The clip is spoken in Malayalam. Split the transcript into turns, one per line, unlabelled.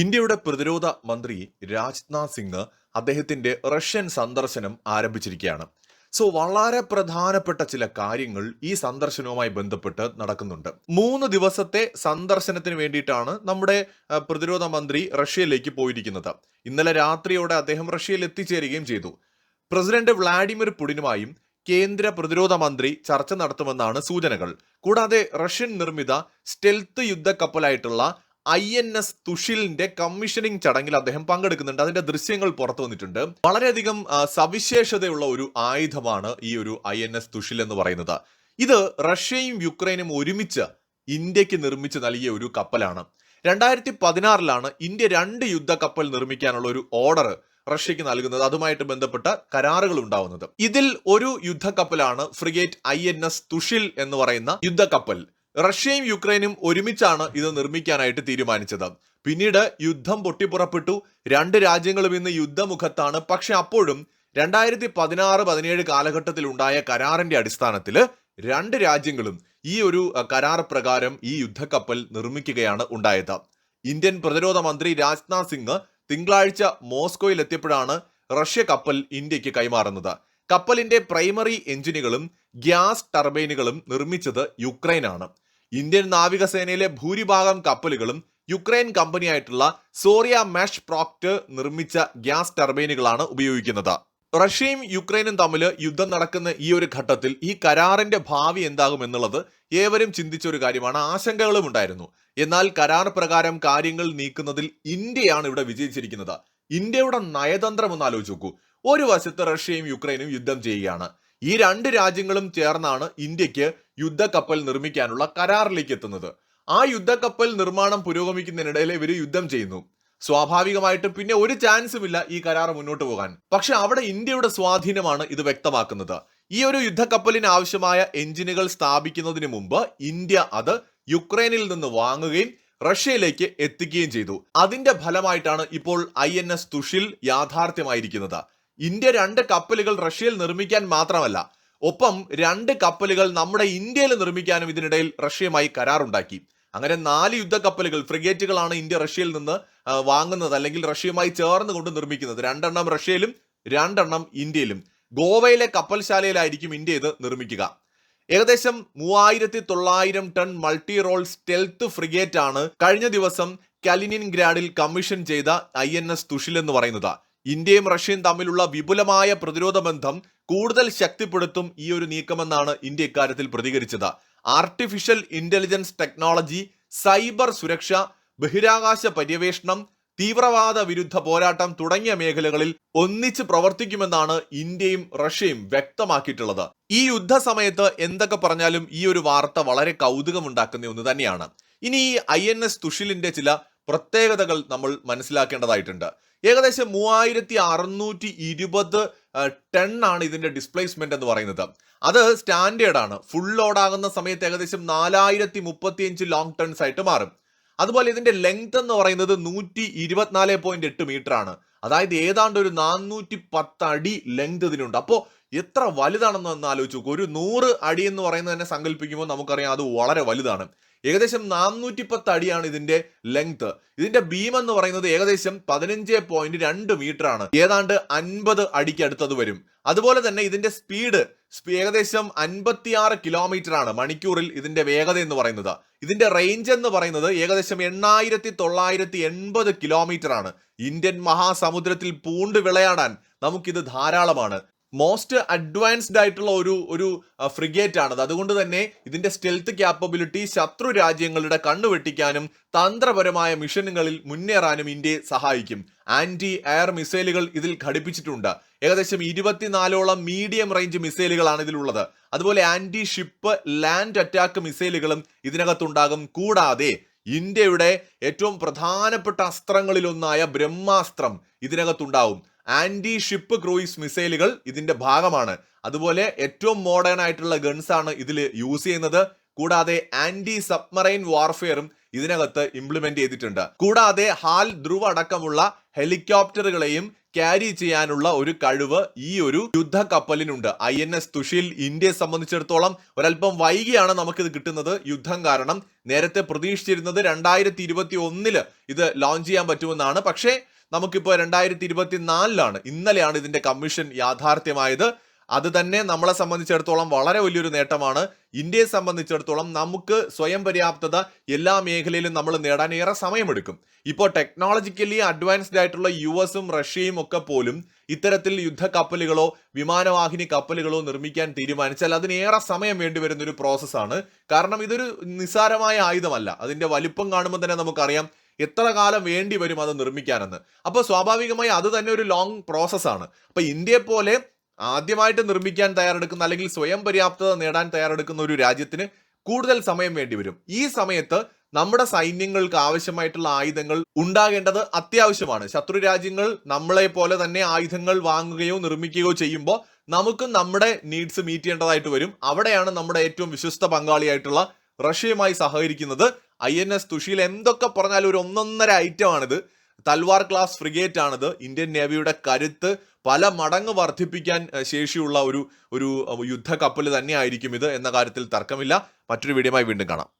ഇന്ത്യയുടെ പ്രതിരോധ മന്ത്രി രാജ്നാഥ് സിംഗ് അദ്ദേഹത്തിന്റെ റഷ്യൻ സന്ദർശനം ആരംഭിച്ചിരിക്കുകയാണ്. സോ വളരെ പ്രധാനപ്പെട്ട ചില കാര്യങ്ങൾ ഈ സന്ദർശനവുമായി ബന്ധപ്പെട്ട് നടക്കുന്നുണ്ട്. മൂന്ന് ദിവസത്തെ സന്ദർശനത്തിന് വേണ്ടിയിട്ടാണ് നമ്മുടെ പ്രതിരോധ മന്ത്രി റഷ്യയിലേക്ക് പോയിരിക്കുന്നത്. ഇന്നലെ രാത്രിയോടെ അദ്ദേഹം റഷ്യയിൽ എത്തിച്ചേരുകയും ചെയ്തു. പ്രസിഡന്റ് വ്ളാഡിമിർ പുടിനുമായും കേന്ദ്ര പ്രതിരോധ മന്ത്രി ചർച്ച നടത്തുമെന്നാണ് സൂചനകൾ. കൂടാതെ റഷ്യൻ നിർമ്മിത സ്റ്റെൽത്ത് യുദ്ധക്കപ്പലായിട്ടുള്ള ഐ എൻ എസ് തുഷിലിന്റെ കമ്മീഷനിങ് ചടങ്ങിൽ അദ്ദേഹം പങ്കെടുക്കുന്നുണ്ട്. അതിന്റെ ദൃശ്യങ്ങൾ പുറത്തു വന്നിട്ടുണ്ട്. വളരെയധികം സവിശേഷതയുള്ള ഒരു ആയുധമാണ് ഈ ഒരു ഐ എൻ എസ് തുഷിൽ എന്ന് പറയുന്നത്. ഇത് റഷ്യയും യുക്രൈനും ഒരുമിച്ച് ഇന്ത്യയ്ക്ക് നിർമ്മിച്ച് നൽകിയ ഒരു കപ്പലാണ്. രണ്ടായിരത്തി പതിനാറിലാണ് ഇന്ത്യ രണ്ട് യുദ്ധക്കപ്പൽ നിർമ്മിക്കാനുള്ള ഒരു ഓർഡർ റഷ്യക്ക് നൽകുന്നത്. അതുമായിട്ട് ബന്ധപ്പെട്ട കരാറുകൾ ഉണ്ടാവുന്നത്. ഇതിൽ ഒരു യുദ്ധക്കപ്പലാണ് frigate I N S Tushil എന്ന് പറയുന്ന യുദ്ധക്കപ്പൽ. റഷ്യയും യുക്രൈനും ഒരുമിച്ചാണ് ഇത് നിർമ്മിക്കാനായിട്ട് തീരുമാനിച്ചത്. പിന്നീട് യുദ്ധം പൊട്ടിപ്പുറപ്പെട്ടു. രണ്ട് രാജ്യങ്ങളും ഇന്ന് യുദ്ധമുഖത്താണ്. പക്ഷെ അപ്പോഴും രണ്ടായിരത്തി പതിനാറ് പതിനേഴ് കാലഘട്ടത്തിൽ ഉണ്ടായ കരാറിന്റെ അടിസ്ഥാനത്തിൽ രണ്ട് രാജ്യങ്ങളും ഈ ഒരു കരാർ പ്രകാരം ഈ യുദ്ധക്കപ്പൽ നിർമ്മിക്കുകയാണ് ഉണ്ടായത്. ഇന്ത്യൻ പ്രതിരോധ മന്ത്രി രാജ്നാഥ് സിംഗ് തിങ്കളാഴ്ച മോസ്കോയിൽ എത്തിയപ്പോഴാണ് റഷ്യ കപ്പൽ ഇന്ത്യയ്ക്ക് കൈമാറുന്നത്. കപ്പലിന്റെ പ്രൈമറി എഞ്ചിനുകളും ഗ്യാസ് ടർബൈനുകളും നിർമ്മിച്ചത് യുക്രൈനാണ്. ഇന്ത്യൻ നാവികസേനയിലെ ഭൂരിഭാഗം കപ്പലുകളും യുക്രൈൻ കമ്പനിയായിട്ടുള്ള സോറിയ മാഷ് പ്രോക്ട് നിർമ്മിച്ച ഗ്യാസ് ടർബൈനുകളാണ് ഉപയോഗിക്കുന്നത്. റഷ്യയും യുക്രൈനും തമ്മിൽ യുദ്ധം നടക്കുന്ന ഈ ഒരു ഘട്ടത്തിൽ ഈ കരാറിന്റെ ഭാവി എന്താകും എന്നുള്ളത് ഏവരും ചിന്തിച്ച ഒരു കാര്യമാണ്. ആശങ്കകളും ഉണ്ടായിരുന്നു. എന്നാൽ കരാർ പ്രകാരം കാര്യങ്ങൾ നീക്കുന്നതിൽ ഇന്ത്യയാണ് ഇവിടെ വിജയിച്ചിരിക്കുന്നത്. ഇന്ത്യയുടെ നയതന്ത്രം ഒന്ന് ആലോചിച്ച് നോക്കൂ. ഒരു വശത്ത് റഷ്യയും യുക്രൈനും യുദ്ധം ചെയ്യുകയാണ്. ഈ രണ്ട് രാജ്യങ്ങളും ചേർന്നാണ് ഇന്ത്യയ്ക്ക് യുദ്ധക്കപ്പൽ നിർമ്മിക്കാനുള്ള കരാറിലേക്ക് എത്തുന്നത്. ആ യുദ്ധക്കപ്പൽ നിർമ്മാണം പുരോഗമിക്കുന്നതിനിടയിൽ ഇവർ യുദ്ധം ചെയ്യുന്നു. സ്വാഭാവികമായിട്ടും പിന്നെ ഒരു ചാൻസും ഇല്ല ഈ കരാർ മുന്നോട്ട് പോകാൻ. പക്ഷെ അവിടെ ഇന്ത്യയുടെ സ്വാധീനമാണ് ഇത് വ്യക്തമാക്കുന്നത്. ഈ ഒരു യുദ്ധക്കപ്പലിന് ആവശ്യമായ എഞ്ചിനുകൾ സ്ഥാപിക്കുന്നതിന് മുമ്പ് ഇന്ത്യ അത് യുക്രൈനിൽ നിന്ന് വാങ്ങുകയും റഷ്യയിലേക്ക് എത്തിക്കുകയും ചെയ്തു. അതിന്റെ ഫലമായിട്ടാണ് ഇപ്പോൾ ഐ എൻ എസ് തുഷിൽ യാഥാർത്ഥ്യമായിരിക്കുന്നത്. ഇന്ത്യ രണ്ട് കപ്പലുകൾ റഷ്യയിൽ നിർമ്മിക്കാൻ മാത്രമല്ല ഒപ്പം രണ്ട് കപ്പലുകൾ നമ്മുടെ ഇന്ത്യയിൽ നിർമ്മിക്കാനും ഇതിനിടയിൽ റഷ്യയുമായി കരാറുണ്ടാക്കി. അങ്ങനെ നാല് യുദ്ധക്കപ്പലുകൾ ഫ്രിഗേറ്റുകളാണ് ഇന്ത്യ റഷ്യയിൽ നിന്ന് വാങ്ങുന്നത് അല്ലെങ്കിൽ റഷ്യയുമായി ചേർന്ന് കൊണ്ട് നിർമ്മിക്കുന്നത്. രണ്ടെണ്ണം റഷ്യയിലും രണ്ടെണ്ണം ഇന്ത്യയിലും. ഗോവയിലെ കപ്പൽശാലയിലായിരിക്കും ഇന്ത്യ ഇത് നിർമ്മിക്കുക. ഏകദേശം മൂവായിരത്തി തൊള്ളായിരം ton multi role stealth frigate ആണ് കഴിഞ്ഞ ദിവസം കലിനിൻ ഗ്രാഡിൽ കമ്മീഷൻ ചെയ്ത ഐ എൻ എസ് തുഷിൽ എന്ന് പറയുന്നത്. ഇന്ത്യയും റഷ്യയും തമ്മിലുള്ള വിപുലമായ പ്രതിരോധ ബന്ധം കൂടുതൽ ശക്തിപ്പെടുത്തും ഈ ഒരു നീക്കമെന്നാണ് ഇന്ത്യ ഇക്കാര്യത്തിൽ പ്രതികരിച്ചത്. ആർട്ടിഫിഷ്യൽ ഇന്റലിജൻസ് ടെക്നോളജി സൈബർ സുരക്ഷ ബഹിരാകാശ പര്യവേഷണം തീവ്രവാദ വിരുദ്ധ പോരാട്ടം തുടങ്ങിയ മേഖലകളിൽ ഒന്നിച്ച് പ്രവർത്തിക്കുമെന്നാണ് ഇന്ത്യയും റഷ്യയും വ്യക്തമാക്കിയിട്ടുള്ളത്. ഈ യുദ്ധ സമയത്ത് എന്തൊക്കെ പറഞ്ഞാലും ഈ ഒരു വാർത്ത വളരെ കൗതുകമുണ്ടാക്കുന്ന ഒന്ന് തന്നെയാണ്. ഇനി ഈ ഐ എൻ എസ് തുഷിലിന്റെ ചില പ്രത്യേകതകൾ നമ്മൾ മനസ്സിലാക്കേണ്ടതായിട്ടുണ്ട്. ഏകദേശം മൂവായിരത്തി അറുന്നൂറ്റി ഇരുപത് ടൺ ആണ് ഇതിന്റെ ഡിസ്പ്ലേസ്മെന്റ് എന്ന് പറയുന്നത്. അത് സ്റ്റാൻഡേർഡ് ആണ്. ഫുൾ ലോഡ് ആകുന്ന സമയത്ത് ഏകദേശം നാലായിരത്തി മുപ്പത്തിയഞ്ച് ലോങ് ടൺസ് ആയിട്ട് മാറും. അതുപോലെ ഇതിന്റെ ലെങ്ത് എന്ന് പറയുന്നത് നൂറ്റി ഇരുപത്തിനാല് പോയിന്റ് എട്ട് മീറ്റർ ആണ്. അതായത് ഏതാണ്ട് ഒരു നാനൂറ്റി പത്ത് അടി ലെങ്ത് ഇതിനുണ്ട് അപ്പോൾ എത്ര വലുതാണെന്ന് ഒന്ന് ആലോചിച്ച് നോക്കൂ. ഒരു നൂറ് അടി എന്ന് പറയുന്നത് തന്നെ സങ്കല്പിക്കുമ്പോൾ നമുക്കറിയാം അത് വളരെ വലുതാണ്. ഏകദേശം നാനൂറ്റി പത്ത് അടിയാണ് ഇതിന്റെ ലെങ്ത് ഇതിന്റെ ബീം എന്ന് പറയുന്നത് ഏകദേശം പതിനഞ്ച് പോയിന്റ് രണ്ട് മീറ്റർ ആണ്. ഏതാണ്ട് അൻപത് അടിക്ക് അടുത്തത് വരും. അതുപോലെ തന്നെ ഇതിന്റെ സ്പീഡ് ഏകദേശം അൻപത്തിയാറ് കിലോമീറ്റർ ആണ് മണിക്കൂറിൽ ഇതിന്റെ വേഗത എന്ന് പറയുന്നത്. ഇതിന്റെ റേഞ്ച് എന്ന് പറയുന്നത് ഏകദേശം എണ്ണായിരത്തി തൊള്ളായിരത്തി എൺപത് കിലോമീറ്റർ ആണ്. ഇന്ത്യൻ മഹാസമുദ്രത്തിൽ പൂണ്ട് വിളയാടാൻ നമുക്കിത് ധാരാളമാണ്. മോസ്റ്റ് അഡ്വാൻസ്ഡ് ആയിട്ടുള്ള ഒരു ഒരു ഫ്രിഗേറ്റ് ആണത്. അതുകൊണ്ട് തന്നെ ഇതിന്റെ സ്റ്റെൽത്ത് ക്യാപ്പബിലിറ്റി ശത്രു രാജ്യങ്ങളുടെ കണ്ണു വെട്ടിക്കാനും തന്ത്രപരമായ മിഷനുകളിൽ മുന്നേറാനും ഇന്ത്യയെ സഹായിക്കും. ആന്റി എയർ മിസൈലുകൾ ഇതിൽ ഘടിപ്പിച്ചിട്ടുണ്ട്. ഏകദേശം ഇരുപത്തിനാലോളം മീഡിയം റേഞ്ച് മിസൈലുകളാണ് ഇതിലുള്ളത്. അതുപോലെ ആന്റി ഷിപ്പ് ലാൻഡ് അറ്റാക്ക് മിസൈലുകളും ഇതിനകത്തുണ്ടാകും. കൂടാതെ ഇന്ത്യയുടെ ഏറ്റവും പ്രധാനപ്പെട്ട അസ്ത്രങ്ങളിലൊന്നായ ബ്രഹ്മാസ്ത്രം ഇതിനകത്തുണ്ടാവും. ആന്റി ഷിപ്പ് ക്രൂയിസ് മിസൈലുകൾ ഇതിന്റെ ഭാഗമാണ്. അതുപോലെ ഏറ്റവും മോഡേൺ ആയിട്ടുള്ള ഗൺസ് ആണ് ഇതിൽ യൂസ് ചെയ്യുന്നത്. കൂടാതെ ആന്റി സബ്മറൈൻ വാർഫെയറും ഇതിനകത്ത് ഇംപ്ലിമെന്റ് ചെയ്തിട്ടുണ്ട്. കൂടാതെ ഹാൽ ധ്രുവ അടക്കമുള്ള ഹെലികോപ്റ്ററുകളെയും ക്യാരി ചെയ്യാനുള്ള ഒരു കഴിവ് ഈ ഒരു യുദ്ധ കപ്പലിനുണ്ട് ഐ എൻ എസ് തുഷിൽ ഇന്ത്യയെ സംബന്ധിച്ചിടത്തോളം ഒരല്പം വൈകിയാണ് നമുക്കിത് കിട്ടുന്നത് യുദ്ധം കാരണം. നേരത്തെ പ്രതീക്ഷിച്ചിരുന്നത് രണ്ടായിരത്തി ഇരുപത്തി ഒന്നിൽ ഇത് ലോഞ്ച് ചെയ്യാൻ പറ്റുമെന്നാണ്. പക്ഷേ നമുക്കിപ്പോൾ രണ്ടായിരത്തി ഇരുപത്തി നാലിലാണ് ഇന്നലെയാണ് ഇതിന്റെ കമ്മീഷൻ യാഥാർത്ഥ്യമായത്. അത് തന്നെ നമ്മളെ സംബന്ധിച്ചിടത്തോളം വളരെ വലിയൊരു നേട്ടമാണ്. ഇന്ത്യയെ സംബന്ധിച്ചിടത്തോളം നമുക്ക് സ്വയം പര്യാപ്തത എല്ലാ മേഖലയിലും നമ്മൾ നേടാൻ ഏറെ സമയമെടുക്കും. ഇപ്പോൾ ടെക്നോളജിക്കലി അഡ്വാൻസ്ഡ് ആയിട്ടുള്ള യു എസും റഷ്യയും ഒക്കെ പോലും ഇത്തരത്തിൽ യുദ്ധ കപ്പലുകളോ വിമാനവാഹിനി കപ്പലുകളോ നിർമ്മിക്കാൻ തീരുമാനിച്ചാൽ അതിനേറെ സമയം വേണ്ടിവരുന്ന ഒരു പ്രോസസ്സാണ് കാരണം ഇതൊരു നിസ്സാരമായ ആയുധമല്ല. അതിന്റെ വലിപ്പം കാണുമ്പോൾ തന്നെ നമുക്കറിയാം. എത്ര കാലം വേണ്ടി വരും അത് നിർമ്മിക്കാനെന്ന്. അപ്പോൾ സ്വാഭാവികമായി അത് തന്നെ ഒരു ലോങ് പ്രോസസ്സാണ് അപ്പോൾ ഇന്ത്യയെ പോലെ ആദ്യമായിട്ട് നിർമ്മിക്കാൻ തയ്യാറെടുക്കുന്ന അല്ലെങ്കിൽ സ്വയം പര്യാപ്തത നേടാൻ തയ്യാറെടുക്കുന്ന ഒരു രാജ്യത്തിന് കൂടുതൽ സമയം വേണ്ടി വരും. ഈ സമയത്ത് നമ്മുടെ സൈന്യങ്ങൾക്ക് ആവശ്യമായിട്ടുള്ള ആയുധങ്ങൾ ഉണ്ടാകേണ്ടത് അത്യാവശ്യമാണ്. ശത്രു രാജ്യങ്ങൾ നമ്മളെ പോലെ തന്നെ ആയുധങ്ങൾ വാങ്ങുകയോ നിർമ്മിക്കുകയോ ചെയ്യുമ്പോൾ നമുക്കും നമ്മുടെ നീഡ്സ് മീറ്റ് ചെയ്യേണ്ടതായിട്ട് വരും. അവിടെയാണ് നമ്മുടെ ഏറ്റവും വിശ്വസ്ത പങ്കാളിയായിട്ടുള്ള റഷ്യയുമായി സഹകരിക്കുന്നത് ഐ എൻ എസ് തുഷിയിൽ എന്തൊക്കെ പറഞ്ഞാലും ഒരു ഒന്നൊന്നര ഐറ്റം ആണിത് തൽവാർ ക്ലാസ് ഫ്രിഗേറ്റ് ആണിത് ഇന്ത്യൻ നേവിയുടെ കരുത്ത് പല മടങ്ങ് വർദ്ധിപ്പിക്കാൻ ശേഷിയുള്ള ഒരു ഒരു യുദ്ധ കപ്പൽ തന്നെയായിരിക്കും ഇത് എന്ന കാര്യത്തിൽ തർക്കമില്ല. മറ്റൊരു വീഡിയോയുമായി വീണ്ടും കാണാം.